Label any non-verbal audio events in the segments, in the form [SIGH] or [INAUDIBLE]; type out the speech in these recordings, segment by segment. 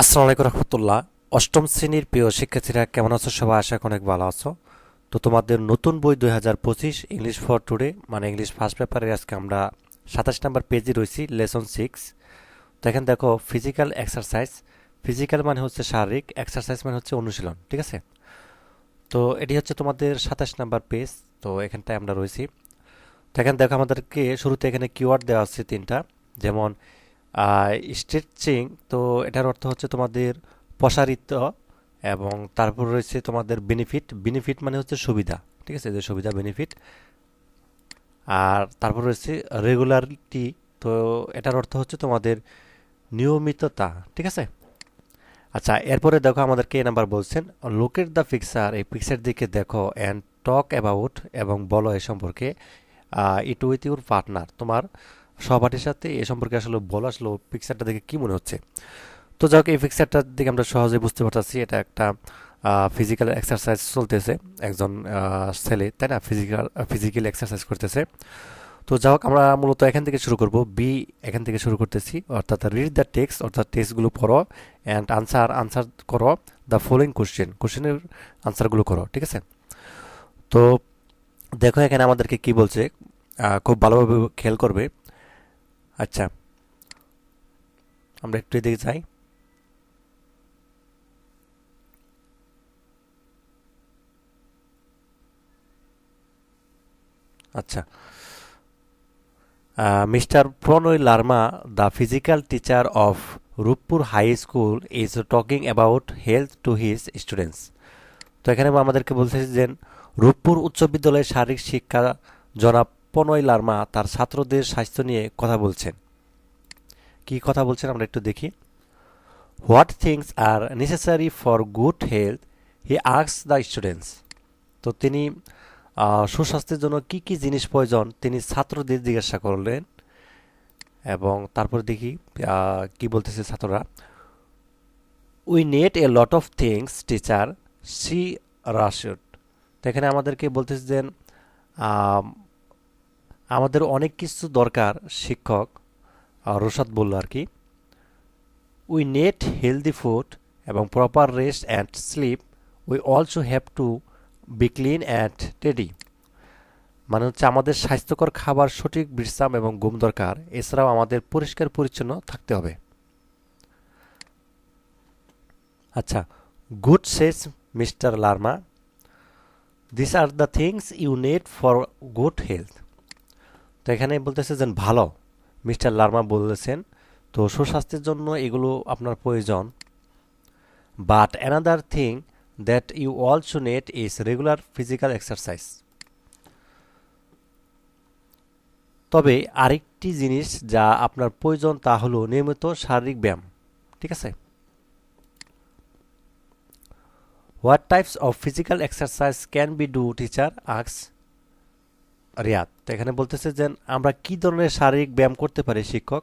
আসসালামু আলাইকুম রহমতুল্লাহ। অষ্টম শ্রেণির প্রিয় শিক্ষার্থীরা, কেমন আছো? সবাই আশা অনেক ভালো আছো। তো তোমাদের নতুন বই দুই হাজার পঁচিশ ইংলিশ ফর টুডে মানে ইংলিশ ফার্স্ট পেপারে আজকে আমরা সাতাশ নাম্বার পেজে রয়েছি লেসন সিক্স তো এখানে দেখো ফিজিক্যাল এক্সারসাইজ ফিজিক্যাল মানে হচ্ছে শারীরিক এক্সারসাইজ মানে হচ্ছে অনুশীলন, ঠিক আছে? তো এটি হচ্ছে তোমাদের সাতাশ নাম্বার পেজ তো এখানটায় আমরা রয়েছি। তো এখানে দেখো, আমাদেরকে শুরুতে এখানে কিওয়ার্ড দেওয়া আছে তিনটা, যেমন স্ট্রেচিং তো এটার অর্থ হচ্ছে তোমাদের প্রসারিত এবং তারপর রয়েছে তোমাদের বেনিফিট বেনিফিট মানে হচ্ছে সুবিধা, ঠিক আছে? যে সুবিধা বেনিফিট আর তারপর রয়েছে রেগুলারিটি তো এটার অর্থ হচ্ছে তোমাদের নিয়মিততা, ঠিক আছে? আচ্ছা এরপরে দেখো আমাদেরকে এই নাম্বার বলছেন লোকের দ্য পিকচার এই পিকচার দিকে দেখো অ্যান্ড টক অ্যাবাউট এবং বলো এ সম্পর্কে ইট উইথ ইউর পার্টনার তোমার সহপাঠীর সাথে এ সম্পর্কে আসলে বলো, আসলে পিকচারটা দেখে কি মনে হচ্ছে? তো যাই হোক, এই পিকচারটার দিকে আমরা সহজে বুঝতে পারতেছি, এটা একটা ফিজিক্যাল এক্সারসাইজ চলতেছে, একজন ছেলে, তাই না? ফিজিক্যাল ফিজিক্যাল এক্সারসাইজ করতেছে। তো যাই হোক, আমরা মূলত এখান থেকে শুরু করব বি এখান থেকে শুরু করতেছি, অর্থাৎ রিড দ্য টেক্সট অর্থাৎ টেক্সটগুলো পড়ো অ্যান্ড আনসার আনসার করো দ্য ফলোয়িং কোশ্চেন কোশ্চেনের আনসারগুলো করো, ঠিক আছে? তো দেখো এখানে আমাদেরকে কি বলছে খুব ভালোভাবে খেয়াল করবে আচ্ছা। আমরা একটু এদিকে যাই। আচ্ছা। Mister Pranay Larma, the physical teacher of Ruppur high school, is talking about health to his students. তো এখানে আমাদেরকে বলতেছি যে, রূপপুর উচ্চ বিদ্যালয়ের শারীরিক শিক্ষা জনাব প্রণয় লার্মা তার ছাত্রদের স্বাস্থ্য নিয়ে কথা বলছেন। কি কথা বলছেন আমরা একটু দেখি। What things are necessary for good health he asks the students তো তিনি সুস্বাস্থ্যের জন্য কি কি জিনিস প্রয়োজন তিনি ছাত্রদের জিজ্ঞাসা করলেন। এবং তারপর দেখি কি বলতেছে ছাত্ররা। We need a lot of things teacher says Rashed তো এখানে আমাদেরকে বলতেছে যে আমাদের অনেক কিছু দরকার, শিক্ষক রোশাদ বলল আর কি। উই নেট হেলদি ফুড এবং proper rest and sleep we also have to be clean and tidy মানে হচ্ছে আমাদের স্বাস্থ্যকর খাবার, সঠিক বিশ্রাম এবং ঘুম দরকার। এছাড়াও আমাদের পরিষ্কার পরিচ্ছন্ন থাকতে হবে। আচ্ছা good says mister Larma this are the things you need for good health তো এখানে বলতেছে যে, ভালো, মিস্টার লার্মা বলেছেন। তো সুস্বাস্থ্যের জন্য এগুলো আপনার প্রয়োজন। But another thing that you also need is regular physical exercise তবে আরেকটি জিনিস যা আপনার প্রয়োজন তা হলো নিয়মিত শারীরিক ব্যায়াম, ঠিক আছে? What types of physical exercise can be do teacher asks Riyad, তো এখানে বলতেছে যে আমরা কি ধরনের শারীরিক ব্যায়াম করতে পারি শিক্ষক?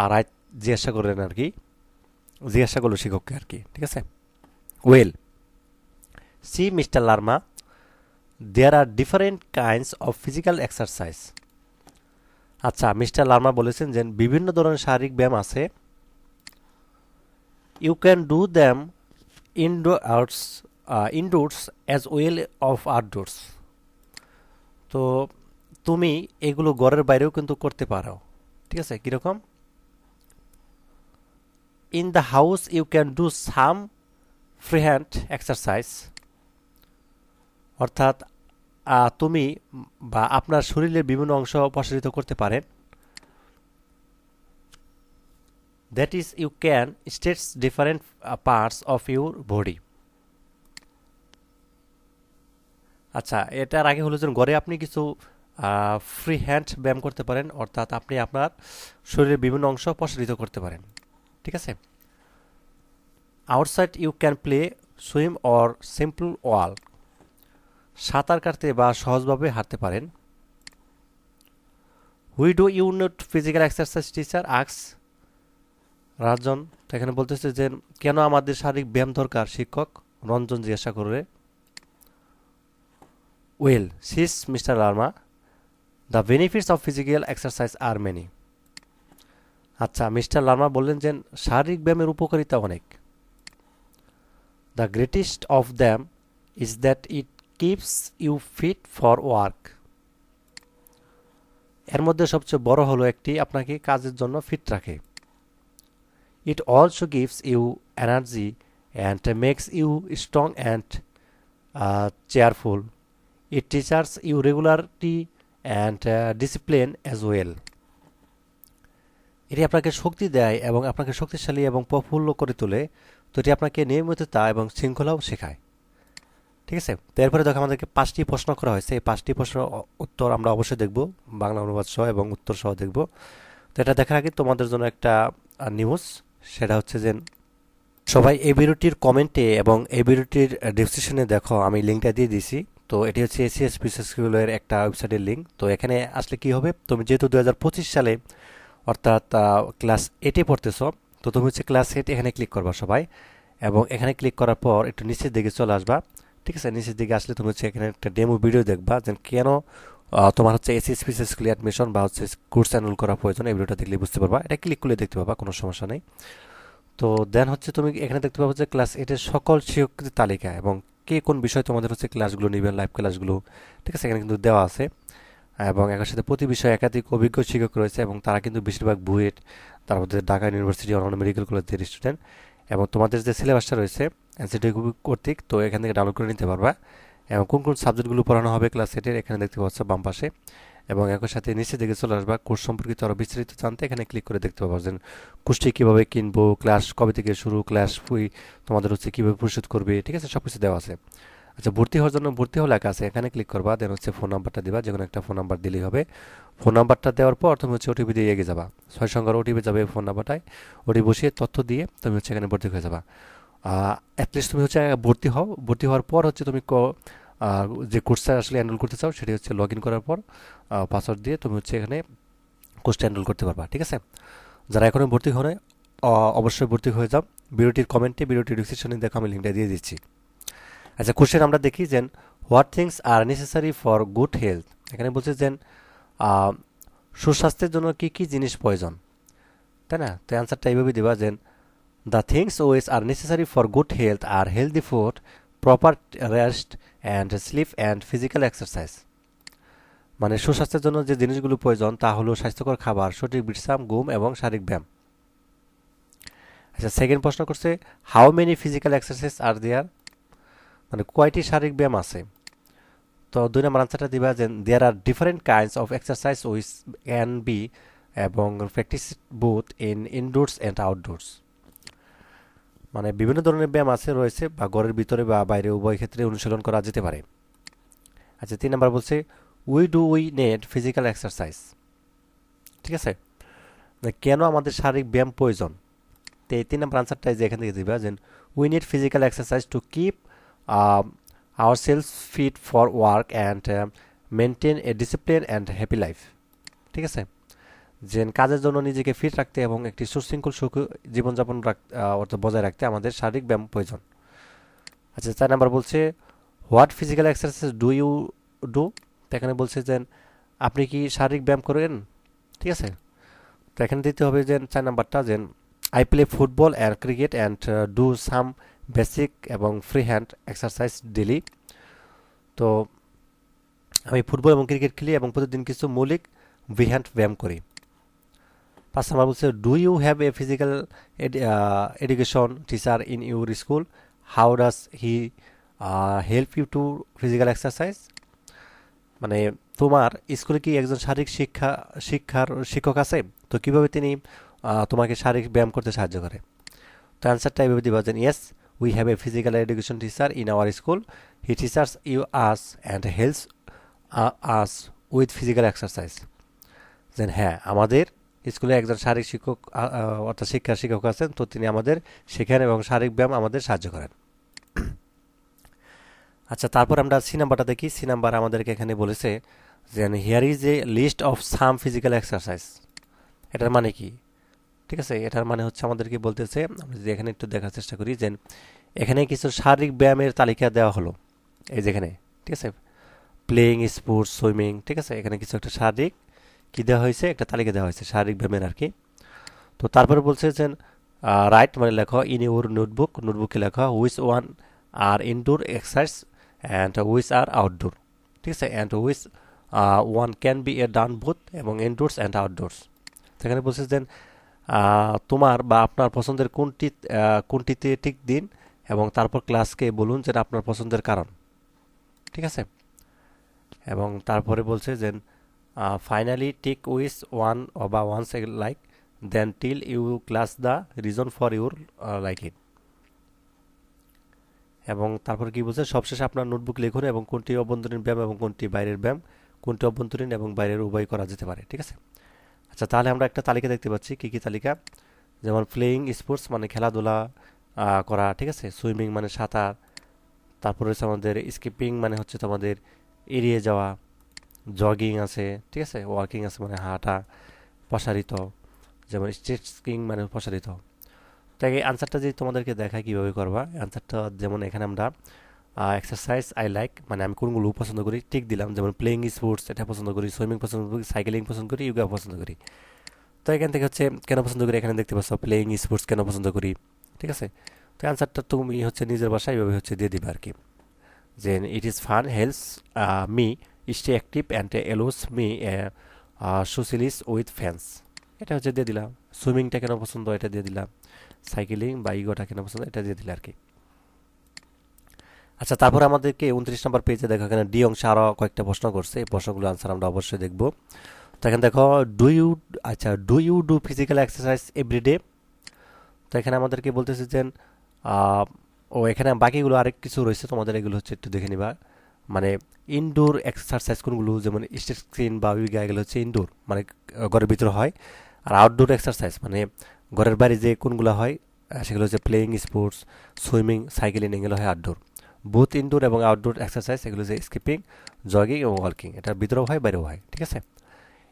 আর আয় জিজ্ঞাসা করলেন আর কি, জিজ্ঞাসা করল শিক্ষককে আর কি, ঠিক আছে? Well, says mister Larma, there are different kinds of physical exercise. আচ্ছা মিস্টার লার্মা বলেছেন যে বিভিন্ন ধরনের শারীরিক ব্যায়াম আছে। You can do them indoors indoors as well of outdoors. তো তুমি এগুলো ঘরের বাইরেও কিন্তু করতে পারো। ঠিক আছে? কীরকম? In the house you can do some free hand exercise অর্থাৎ তুমি বা আপনার শরীরের বিভিন্ন অংশ প্রসারিত করতে পারেন that is you can stretch different parts of your body আচ্ছা এটার আগে হলো যে ঘরে আপনি কিছু ফ্রি হ্যান্ড ব্যায়াম করতে পারেন, অর্থাৎ আপনি আপনার শরীরের বিভিন্ন অংশ প্রসারিত করতে পারেন, ঠিক আছে? Outside you can play swim or simple walk সাঁতার কাটতে বা সহজভাবে হাঁটতে পারেন। Why do you need physical exercise teacher asks Rajan এখানে বলতেছে যে, কেন আমাদের শারীরিক ব্যায়াম দরকার, শিক্ষক? রঞ্জন জিজ্ঞাসা করে well says mister Larma the benefits of physical exercise are many আচ্ছা মিস্টার লার্মা বললেন যে, শারীরিক ব্যায়ামের উপকারিতা অনেক। The greatest of them is that it keeps you fit for work এর মধ্যে সবচেয়ে বড় হলো একটি আপনাকে কাজের জন্য ফিট রাখে। It also gives you energy and makes you strong and cheerful it teaches you regularity and discipline as well এটি আপনাকে শক্তি দেয় এবং আপনাকে শক্তিশালী এবং প্রফুল্ল করে তোলে। তো এটি আপনাকে নিয়মিততা এবং শৃঙ্খলাও শেখায়। ঠিক আছে? তো এরপরে দেখো আমাদেরকে পাঁচটি প্রশ্ন করা হয়েছে। এই পাঁচটি প্রশ্ন উত্তর আমরা অবশ্যই দেখব। বাংলা অনুবাদ সহ এবং উত্তর সহ দেখব। তো এটা দেখার আগে তোমাদের জন্য একটা নিউজ সেটা হচ্ছে যে সবাই এই ভিডিওটির কমেন্টে এবং এই ভিডিওটির ডিসক্রিপশনে দেখো। আমি লিঙ্কটা দিয়ে দিয়েছি। তো এটি হচ্ছে এসিএস বিশেষ স্কুলের একটা ওয়েবসাইটের লিঙ্ক তো এখানে আসলে কি হবে? তুমি যেহেতু দু হাজার পঁচিশ সালে অর্থাৎ ক্লাস এইটে পড়তেছ, তো তুমি হচ্ছে ক্লাস এইট এখানে ক্লিক করবা সবাই। এবং এখানে ক্লিক করার পর একটু নিচের দিকে চলে আসবা। ঠিক আছে? নিচের দিকে আসলে তুমি হচ্ছে এখানে একটা ডেমো ভিডিও দেখবা যে কেন তোমার হচ্ছে এসএস স্কুলে অ্যাডমিশন বা হচ্ছে কোর্স এনরোল করা প্রয়োজন, এই ভিডিওটা দেখলে বুঝতে পারবা। এটা ক্লিক করলে দেখতে পাবা, কোনো সমস্যা নেই। তো দেন হচ্ছে তুমি এখানে দেখতে পাবো যে ক্লাস এইটের সকল শিক্ষকদের তালিকা এবং কে কোন বিষয়ে তোমাদের হচ্ছে ক্লাসগুলো নেবেন লাইভ ক্লাসগুলো ঠিক আছে? এখানে কিন্তু দেওয়া আছে। এবং একের সাথে প্রতি বিষয়ে একাধিক অভিজ্ঞ শিক্ষক রয়েছে এবং তারা কিন্তু বেশিরভাগ বুয়েট, তার মধ্যে ঢাকা ইউনিভার্সিটি অন্যান্য মেডিকেল কলেজের স্টুডেন্ট এবং তোমাদের যে সিলেবাসটা রয়েছে এনসিটি কর্তৃক, তো এখান থেকে ডাউনলোড করে নিতে পারবা। এবং কোন কোন সাবজেক্টগুলো পড়ানো হবে ক্লাস এটের এখানে দেখতে পাচ্ছ বাম পাশে। এবং একই সাথে নিচে দিকে চলে আসবা কোর্স সম্পর্কিত আরও বিস্তারিত জানতে এখানে ক্লিক করে দেখতে পাবো যে কোর্সটি কীভাবে কিনবো ক্লাস কবে থেকে শুরু ক্লাস ফুই তোমাদের হচ্ছে কীভাবে পরিশোধ করবে, ঠিক আছে? সব কিছু দেওয়া আছে। আচ্ছা ভর্তি হওয়ার জন্য ভর্তি হওয়া লেখা আছে, এখানে ক্লিক করবা দেন হচ্ছে ফোন নাম্বারটা দিবা যে কোনো একটা ফোন নাম্বার দিলেই হবে। ফোন নাম্বারটা দেওয়ার পর তুমি হচ্ছে ওটিপি দিয়ে এগিয়ে যাবা। ছয় সংখ্যার ওটিপি যাবে ফোন নাম্বারটায় ওটি বসিয়ে তথ্য দিয়ে তুমি হচ্ছে এখানে ভর্তি হয়ে যাবা। অ্যাটলিস্ট তুমি হচ্ছে ভর্তি হও, ভর্তি হওয়ার পর হচ্ছে তুমি যে কোর্সটা আসলে এনরোল করতে চাও সেটি হচ্ছে লগ ইন করার পর পাসওয়ার্ড দিয়ে তুমি হচ্ছে এখানে কোর্সটা এনরোল করতে পারবা, ঠিক আছে? যারা এখনও ভর্তি হয় অবশ্যই ভর্তি হয়ে যাও। ভিডিওটির কমেন্টে ভিডিওটির ডিসক্রিপশনে দেখো, আমি লিঙ্কটা দিয়ে দিচ্ছি। আচ্ছা কোশ্চেন আমরা দেখি যে what things are necessary for good health এখানে বলছে যে সুস্বাস্থ্যের জন্য কি কি জিনিস প্রয়োজন? তাই না? তো অ্যান্সারটা এইভাবে দেবা যে the things which are necessary for good health are healthy food proper rest and sleep and physical exercise মানে সুস্বাস্থ্যের জন্য যে জিনিসগুলো প্রয়োজন, তা হলো স্বাস্থ্যকর খাবার, সঠিক বিশ্রাম, ঘুম এবং শারীরিক ব্যায়াম। আচ্ছা সেকেন্ড প্রশ্ন করছে how many physical exercise are there মানে কয়টি শারীরিক ব্যায়াম আছে? তো দুই নম্বর আনসারটা দিবা যে there are different kinds of exercise which can be এবং practice both in indoors and outdoors মানে বিভিন্ন ধরনের ব্যায়াম আছে, রয়েছে বা ঘরের ভিতরে বা বাইরে, উভয় ক্ষেত্রে অনুশীলন করা যেতে পারে। আচ্ছা তিন নম্বর বলছে why do we need physical exercise ঠিক আছে? কেন আমাদের শারীরিক ব্যায়াম প্রয়োজন? তো এই তিন নম্বর আনসারটা যে এখান থেকে দিবা, যে we need physical exercise to keep ourselves fit for work and maintain a discipline and happy life ঠিক আছে? যে কাজের জন্য নিজেকে ফিট রাখতে এবং একটি সুশৃঙ্খল সুখ, জীবনযাপন অর্থাৎ বজায় রাখতে আমাদের শারীরিক ব্যায়াম প্রয়োজন। আচ্ছা চার নাম্বার বলছে what physical exercise do you do তো এখানে বলছে যে, আপনি কি শারীরিক ব্যায়াম করেন? ঠিক আছে? তো এখানে দিতে হবে যে, চার নাম্বারটা যে I play football and cricket and do some basic এবং ফ্রি হ্যান্ড এক্সারসাইজ ডেলি তো আমি ফুটবল এবং ক্রিকেট খেলি এবং প্রতিদিন কিছু মৌলিক ফ্রি হ্যান্ড ব্যায়াম করি। পাঁচ নাম্বার বলছে do you have a physical education teacher in your school how does he help you to physical exercise মানে তোমার স্কুলে কি একজন শারীরিক শিক্ষা, শিক্ষার শিক্ষক আছে? তো কীভাবে তিনি তোমাকে শারীরিক ব্যায়াম করতে সাহায্য করে? তো অ্যান্সারটা এইভাবে দিবা যে yes we have a physical education teacher in our school he teaches you us and helps us with physical exercise দেন হ্যাঁ আমাদের স্কুলে একজন শারীরিক শিক্ষক অর্থাৎ শিক্ষার শিক্ষক আছেন, তো তিনি আমাদের শেখান এবং শারীরিক ব্যায়াম আমাদের সাহায্য করেন। আচ্ছা তারপর আমরা সি নাম্বারটা দেখি। সি নাম্বার আমাদেরকে এখানে বলেছে যে here is a list of some physical exercise এটার মানে কি? ঠিক আছে? এটার মানে হচ্ছে আমাদেরকে বলতেছে, আমরা যদি এখানে একটু দেখার চেষ্টা করি যে, এখানে কিছু শারীরিক ব্যায়ামের তালিকা দেওয়া হলো। এই যেখানে ঠিক আছে? প্লেয়িং স্পোর্টস সুইমিং ঠিক আছে? এখানে কিছু একটা শারীরিক কী দেওয়া হয়েছে? একটা তালিকা দেওয়া হয়েছে, শারীরিক ব্যায়ামের আর কি। তো তারপরে বলছে যে রাইট মানে লেখো ইন ইউর নোটবুক নোটবুকে লেখো which one are indoor exercise and which are outdoor ঠিক আছে? And which one can be a done both এবং ইনডোর্স অ্যান্ড আউটডোর্স সেখানে বলছে যে তোমার বা আপনার পছন্দের কোনটি কোনটিতে ঠিক দিন এবং তারপর ক্লাসকে বলুন যে আপনার পছন্দের কারণ। ঠিক আছে? এবং তারপরে বলছে যে ফাইনালি টিক উইস ওয়ান বা ones like then tell you class the reason for your like it এবং তারপর কি বলছে? সবশেষে আপনার নোটবুক লিখুন এবং কোনটি অভ্যন্তরীণ ব্যায়াম এবং কোনটি বাইরের ব্যায়াম, কোনটি অভ্যন্তরীণ এবং বাইরের উভয় করা যেতে পারে, ঠিক আছে? আচ্ছা তাহলে আমরা একটা তালিকা দেখতে পাচ্ছি, কী কী তালিকা? যেমন প্লেয়িং স্পোর্টস মানে খেলাধুলা করা, ঠিক আছে? সুইমিং মানে সাঁতার, তারপর হচ্ছে আমাদের স্কিপিং মানে হচ্ছে তোমাদের এড়িয়ে যাওয়া জগিং আছে, ঠিক আছে? ওয়াকিং আছে মানে হাঁটা, প্রসারিত, যেমন স্ট্রেচিং মানে প্রসারিত। তাই এই আনসারটা যদি তোমাদেরকে দেখায় কীভাবে করবা অ্যান্সারটা যেমন এখানে আমরা এক্সারসাইজ আই লাইক মানে আমি কোনগুলো পছন্দ করি, ঠিক দিলাম। যেমন প্লেয়িং স্পোর্টস এটা পছন্দ করি। সুইমিং পছন্দ করি সাইকেলিং পছন্দ করি ইয়োগা পছন্দ করি। তো এখান থেকে হচ্ছে কেন পছন্দ করি? এখানে দেখতে পাচ্ছ প্লেয়িং স্পোর্টস কেন পছন্দ করি? ঠিক আছে? তো অ্যান্সারটা তুমি হচ্ছে নিজের বাসায় এইভাবে হচ্ছে দিয়ে দিবে আর কি যে it is fun helps me stay active and allows me socialise with friends এটা হচ্ছে দিয়ে দিলাম। সুইমিংটা কেন পছন্দ? এটা দিয়ে দিলাম। সাইকেলিং বা ইগোটা কেন পছন্দ? এটা দিয়ে দিলে আর কি আচ্ছা তারপর আমাদেরকে উনত্রিশ নম্বর পেজে দেখো, এখানে ডি অংশে আরও কয়েকটা প্রশ্ন করছে। এই প্রশ্নগুলো আনসার আমরা অবশ্যই দেখব। তো এখানে দেখো ডু ইউ আচ্ছা do you do physical exercise everyday তো এখানে আমাদেরকে বলতেছে যে ও এখানে বাকিগুলো আরেক কিছু রয়েছে, তোমাদের এগুলো হচ্ছে একটু দেখে নিবা। মানে ইনডোর এক্সারসাইজ কোনগুলো? যেমন স্টেট স্ক্রিন বা উইগা এগুলো হচ্ছে ইনডোর মানে ঘরের ভিতরে হয়। আর আউটডোর এক্সারসাইজ মানে ঘরের বাইরে যে কোনগুলো হয় সেগুলো হচ্ছে প্লেয়িং স্পোর্টস সুইমিং সাইকেলিং এগুলো হয় আউটডোর বুথ ইনডোর এবং আউটডোর এক্সারসাইজ এগুলো হচ্ছে স্কিপিং জগিং এবং ওয়ার্কিং এটা ভিতরেও হয়, বাইরেও হয়, ঠিক আছে?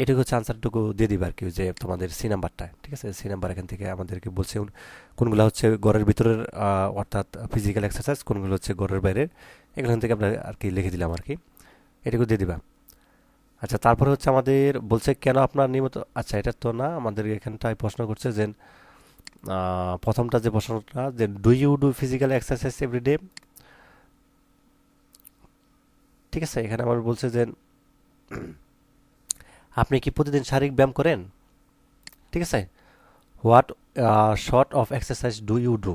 এটুকু হচ্ছে আনসারটুকু দিয়ে দিবে আর কি যে তোমাদের সি নাম্বারটা ঠিক আছে? সি নাম্বার এখান থেকে আমাদেরকে বলছে কোনগুলো হচ্ছে ঘরের ভিতরের অর্থাৎ ফিজিক্যাল এক্সারসাইজ কোনগুলো হচ্ছে ঘরের বাইরের। এখান থেকে আমরা আর কি লিখে দিলাম আর কি এটুকু দিয়ে দিবা। আচ্ছা তারপরে হচ্ছে আমাদের বলছে, কেন আপনার নিয়মিত আচ্ছা এটা তো না, আমাদের এখানটায় প্রশ্ন করছে যে প্রথমটা যে প্রশ্নটা, যে do you do physical exercise everyday ঠিক আছে, এখানে আমার বলছে যে, আপনি কি প্রতিদিন শারীরিক ব্যায়াম করেন? ঠিক আছে, what sort of exercise do you do?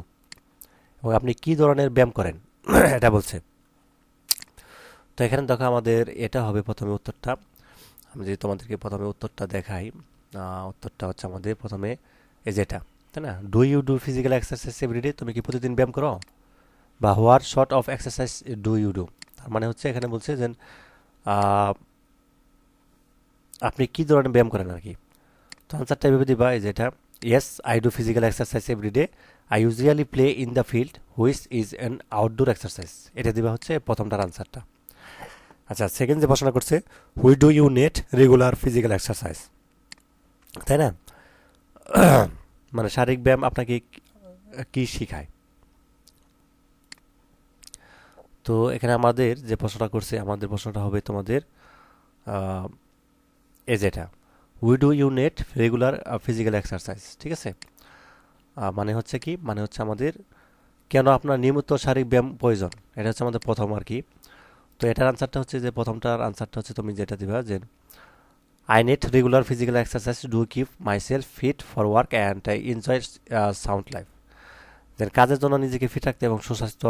এবং আপনি কি ধরনের ব্যায়াম করেন? [CLEARS THROAT] এটা বলছে। তো এখানে দেখো আমাদের এটা হবে প্রথমে উত্তরটা। আমি যদি তোমাদেরকে প্রথমে উত্তরটা দেখাই উত্তরটা হচ্ছে আমাদের প্রথমে এই যেটা তাই না? Do you do physical exercise everyday তুমি কি প্রতিদিন ব্যায়াম করো? বা what sort of exercise do you do তার মানে হচ্ছে এখানে বলছে যে আপনি কী ধরনের ব্যায়াম করেন আর কি? তো আনসারটা এভাবে দিবা, এই যেটা yes I do physical exercise everyday I usually play in the field which is an outdoor exercise এটা দিবা হচ্ছে প্রথমটার আনসারটা আচ্ছা সেকেন্ড যে প্রশ্ন করছে why do you need regular physical exercise তাই না? [CLEARS THROAT] মানে শারীরিক ব্যায়াম আপনাকে কি শিখায়? তো এখানে আমাদের যে প্রশ্নটা করছে, আমাদের প্রশ্নটা হবে তোমাদের এ যেটা। Why do you need regular physical exercise ঠিক আছে? মানে হচ্ছে কি? মানে হচ্ছে আমাদের, কেন আপনার নিয়মিত শারীরিক ব্যায়াম প্রয়োজন? এটা হচ্ছে আমাদের প্রথম আর কি। তো এটার আনসারটা হচ্ছে যে প্রথমটার আনসারটা হচ্ছে তুমি যেটা দিবা যে I need regular physical exercise to keep myself fit for work and enjoy sound life then কাজের জন্য নিজেকে ফিট রাখতে এবং সুস্বাস্থ্য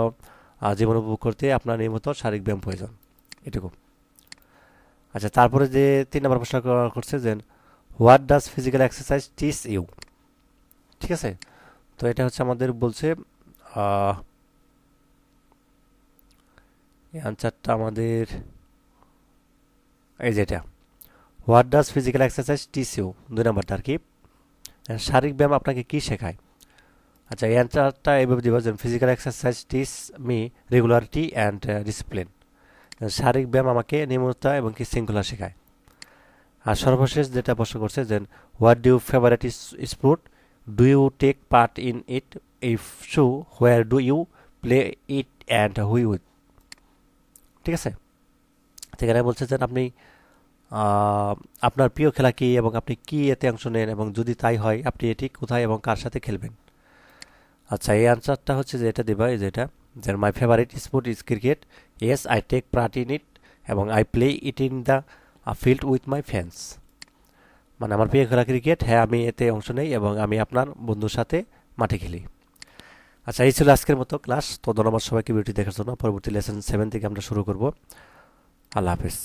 জীবন উপভোগ করতে আপনার নিয়মিত শারীরিক ব্যায়াম প্রয়োজন। এটুকু। আচ্ছা তারপরে যে তিন নম্বর প্রশ্ন করছে যে what does physical exercise teach you ঠিক আছে? তো এটা হচ্ছে আমাদের বলছে এই আনসারটা আমাদের, এই যেটা what does physical exercise teach you দুই নম্বরটা আর কি শারীরিক ব্যায়াম আপনাকে কি শেখায়? আচ্ছা অ্যান্সারটা এইভাবে দিব যে physical exercise teach me regularity and discipline শারীরিক ব্যায়াম আমাকে নিয়মিততা এবং কি শৃঙ্খলা শেখায়। আর সর্বশেষ যেটা প্রশ্ন করছে যে what do favourite sport do you take part in it if so where do you play it and who with ঠিক আছে? সেখানে বলছে যে আপনি আপনার প্রিয় খেলা কী এবং আপনি কি এতে অংশ নেন এবং যদি তাই হয়, আপনি এটি কোথায় এবং কার সাথে খেলবেন? আচ্ছা এই আনসারটা হচ্ছে যে এটা দিবা, এই যেটা যে my favourite sport is cricket yes I take part in it এবং I play it in the field with my fans মানে আমার প্রিয় খেলা ক্রিকেট হ্যাঁ আমি এতে অংশ নেই এবং আমি আপনার বন্ধুর সাথে মাঠে খেলি। আচ্ছা এই ছিল আজকের মতো ক্লাস। তো ধন্যবাদ সবাইকে ভিডিওটি দেখার জন্য। পরবর্তী লেসন সেভেন থেকে আমরা শুরু করব। আল্লাহ হাফেজ।